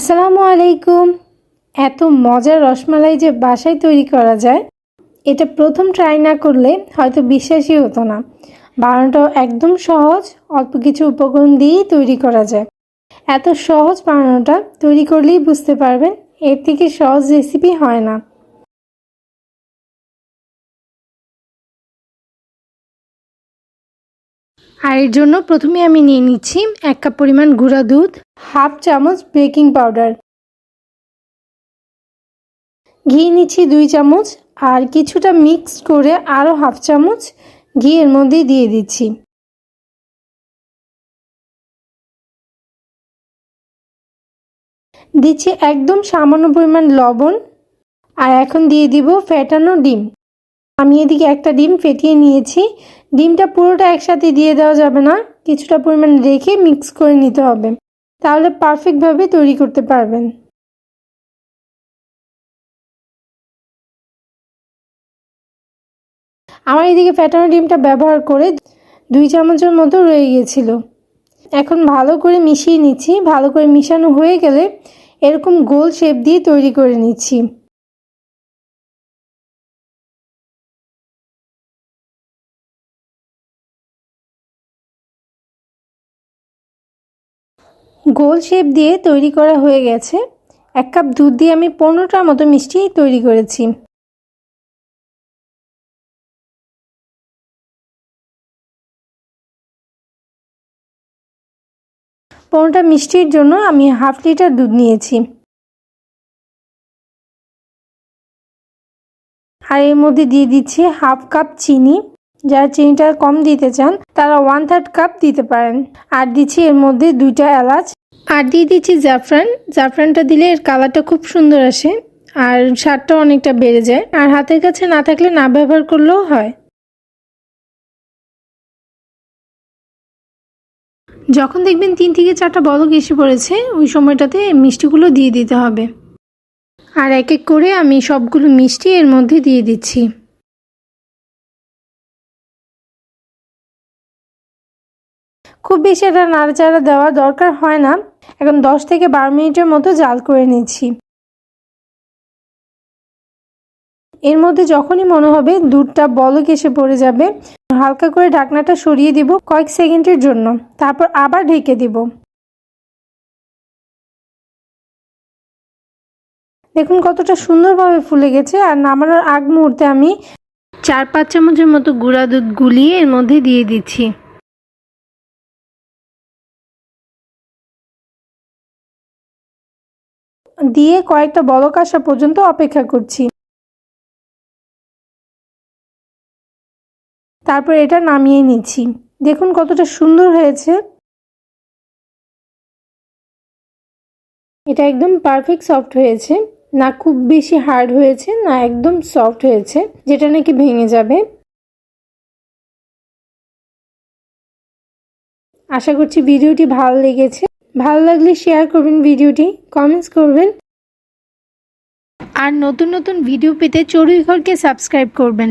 আসসালামু আলাইকুম। এত মজার রসমালাই যে বাসায় তৈরি করা যায়, এটা প্রথম ট্রাই না করলে হয়তো বিশ্বাসই হতো না। বানানোটাও একদম সহজ, অল্প কিছু উপকরণ দিয়েই তৈরি করা যায়। এত সহজ বানানোটা তৈরি করলেই বুঝতে পারবেন, এর থেকে সহজ রেসিপি হয় না। আর এর জন্য প্রথমে আমি নিয়ে নিচ্ছি এক কাপ পরিমাণ গুঁড়া দুধ। হাফ চামচ বেকিং পাউডার। ঘি নিচ্ছি দুই চামচ আর কিছুটা মিক্স করে আরও হাফ চামচ ঘি এর মধ্যে দিয়ে দিচ্ছি। দিচ্ছি একদম সামান্য পরিমাণ লবণ আর এখন দিয়ে দিব ফেটানো ডিম। আমি এদিকে একটা ডিম ফেটিয়ে নিয়েছি। ডিমটা পুরোটা একসাথে দিয়ে দেওয়া যাবে না। কিছুটা পরিমাণ রেখে মিক্স করে নিতে হবে। তাহলে পারফেক্টভাবে তৈরি করতে পারবেন। আমার এদিকে ফ্যাটানো ডিমটা ব্যবহার করে দুই চামচের মতো রয়ে গিয়েছিল। এখন ভালো করে মিশিয়ে নিচ্ছি। ভালো করে মিশানো হয়ে গেলে এরকম গোল শেপ দিয়ে তৈরি করে নিচ্ছি। গোল শেপ দিয়ে তৈরি করা হয়ে গেছে। এক কাপ দুধ দিয়ে আমি পনেরোটার মতো মিষ্টি তৈরি করেছি। পনেরোটা মিষ্টির জন্য আমি হাফ লিটার দুধ নিয়েছি। আর এর মধ্যে দিয়ে দিচ্ছি হাফ কাপ চিনি। যারা চিনিটা কম দিতে চান, তারা ওয়ান থার্ড কাপ দিতে পারেন। আর দিচ্ছি এর মধ্যে দুইটা এলাচ। আর দিয়ে দিচ্ছি জাফরান। জাফরানটা দিলে এর কালারটা খুব সুন্দর আসে, আর স্বাদটা অনেকটা বেড়ে যায়। আর হাতের কাছে না থাকলে না ব্যবহার করলেও হয়। যখন দেখবেন তিন থেকে চারটা বলক এসে পড়েছে, ওই সময়টাতে মিষ্টিগুলো দিয়ে দিতে হবে। আর এক এক করে আমি সবগুলো মিষ্টি এর মধ্যে দিয়ে দিচ্ছি। খুব বেশি এটা নাড়াচাড়া দেওয়ার দরকার হয় না। এখন দশ থেকে বারো মিনিটের মতো জাল করে নিচ্ছি। এর মধ্যে যখনই মনে হবে দুধটা বলক এসে পড়ে যাবে, হালকা করে ঢাকনাটা সরিয়ে দিব কয়েক সেকেন্ডের জন্য। তারপর আবার ঢেকে দিব। দেখুন কতটা সুন্দরভাবে ফুলে গেছে, আর নামানোর আগ মুহূর্তে আমি চার পাঁচ চামচের মতো গুঁড়া দুধ গুলিয়ে এর মধ্যে দিয়ে দিচ্ছি। দিয়ে কয়েকটা বলক আসা পর্যন্ত অপেক্ষা করছি। তারপর এটা নামিয়ে নিচ্ছি। দেখুন কতটা সুন্দর হয়েছে। এটা একদম পারফেক্ট সফট হয়েছে। না খুব বেশি হার্ড হয়েছে, না একদম সফট হয়েছে, যেটা নাকি ভেঙে যাবে। আশা করছি ভিডিওটি ভালো লেগেছে। ভালো লাগলে শেয়ার করবেন ভিডিওটি কমেন্টস করবেন। আর নতুন নতুন ভিডিও পেতে চড়ুই ঘরকে সাবস্ক্রাইব করবেন।